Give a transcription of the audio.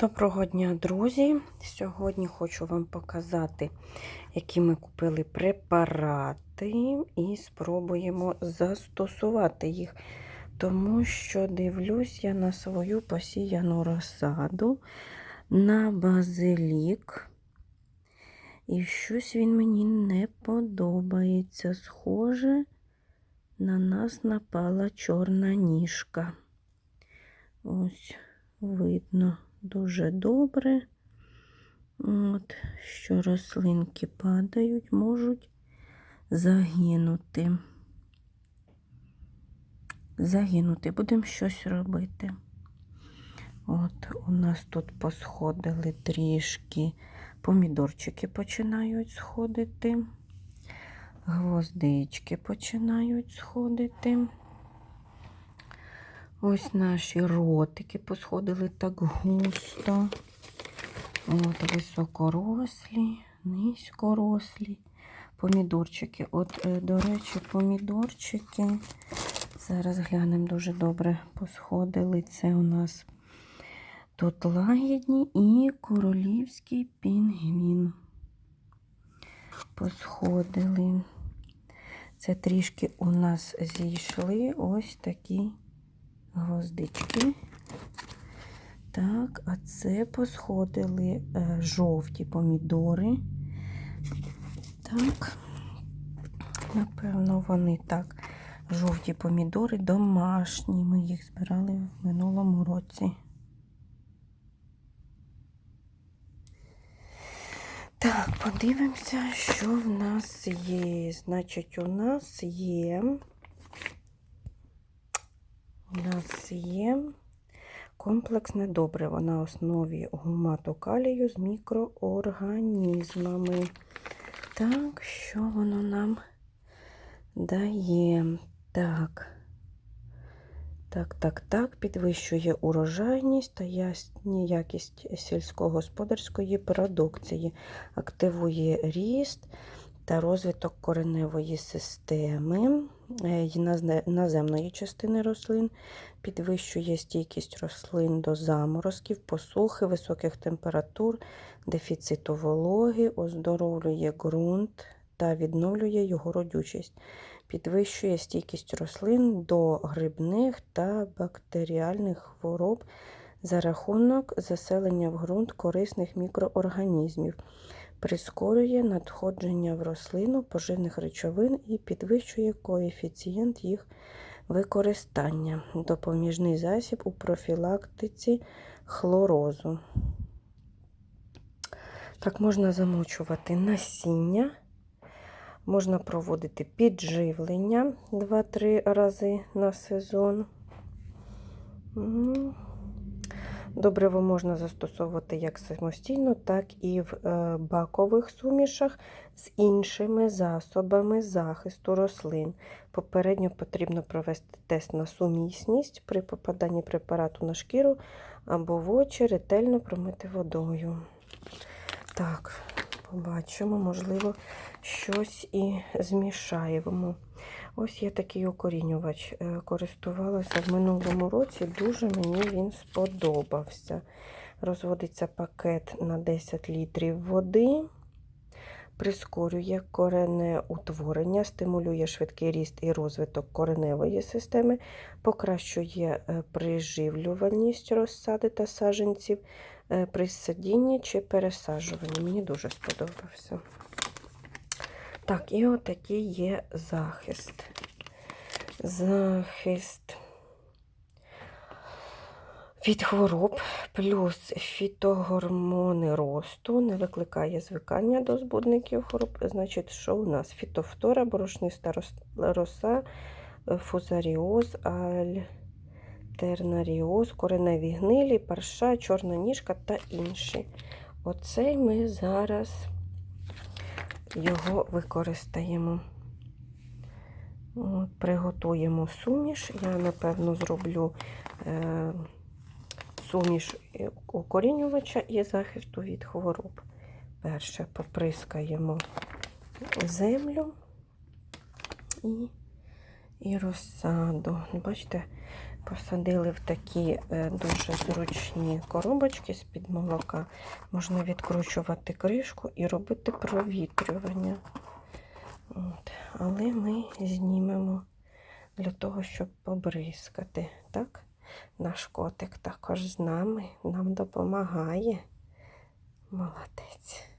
Доброго дня, друзі! Сьогодні хочу вам показати, які ми купили препарати, і спробуємо застосувати їх, тому що дивлюсь я на свою посіяну розсаду на базилік. І щось він мені не подобається. Схоже, на нас напала чорна ніжка. Ось видно дуже добре. От, що рослинки падають, можуть загинути. Загинути, будемо щось робити. От, у нас тут посходили трішки, помідорчики починають сходити, гвоздички починають сходити. Ось наші ротики посходили так густо. От високорослі, низькорослі. Помідорчики. От, е, до речі, помідорчики. Зараз глянемо дуже добре посходили. Це у нас тут лагідні і королівський пінгвін. Посходили. Це трішки у нас зійшли ось такі гвоздички. Так, а це посходили е, жовті помідори. Так, напевно, вони так. Жовті помідори домашні. Ми їх збирали в минулому році. Так, подивимося, що в нас є. Значить, у нас є. У нас є комплексне добриво на основі гумату калію з мікроорганізмами. Так, що воно нам дає? Так. Так, так, так, підвищує урожайність та якість сільськогосподарської продукції, активує ріст та розвиток кореневої системи наземної частини рослин, підвищує стійкість рослин до заморозків, посухи, високих температур, дефіциту вологи, оздоровлює ґрунт та відновлює його родючість, підвищує стійкість рослин до грибних та бактеріальних хвороб за рахунок заселення в ґрунт корисних мікроорганізмів прискорює надходження в рослину поживних речовин і підвищує коефіцієнт їх використання, допоміжний засіб у профілактиці хлорозу. Так, можна замочувати насіння, можна проводити підживлення 2-3 рази на сезон. Добриво можна застосовувати як самостійно, так і в е, бакових сумішах з іншими засобами захисту рослин. Попередньо потрібно провести тест на сумісність при попаданні препарату на шкіру або в очі, ретельно промити водою. Так, побачимо, можливо, щось і змішаємо. Ось є такий укорінювач. Е, користувалася в минулому році, дуже мені він сподобався. Розводиться пакет на 10 літрів води, прискорює корене утворення, стимулює швидкий ріст і розвиток кореневої системи, покращує е, приживлюваність розсади та саженців е, при садінні чи пересаджуванні. Мені дуже сподобався. Так, і отакий є захист. Захист від хвороб, плюс фітогормони росту, не викликає звикання до збудників хвороб. Значить, що у нас? Фітофтора, борошниста роса, фузаріоз, альтернаріоз, кореневі гнилі, парша, чорна ніжка та інші. Оцей ми зараз його використаємо. От, Приготуємо суміш. Я, напевно, зроблю е, суміш укорінювача і захисту від хвороб. Перше поприскаємо землю і і розсаду. Бачите, Посадили в такі е, дуже зручні коробочки з-під молока. Можна відкручувати кришку і робити провітрювання. От. Але ми знімемо для того, щоб побризкати. Так? Наш котик також з нами нам допомагає. Молодець.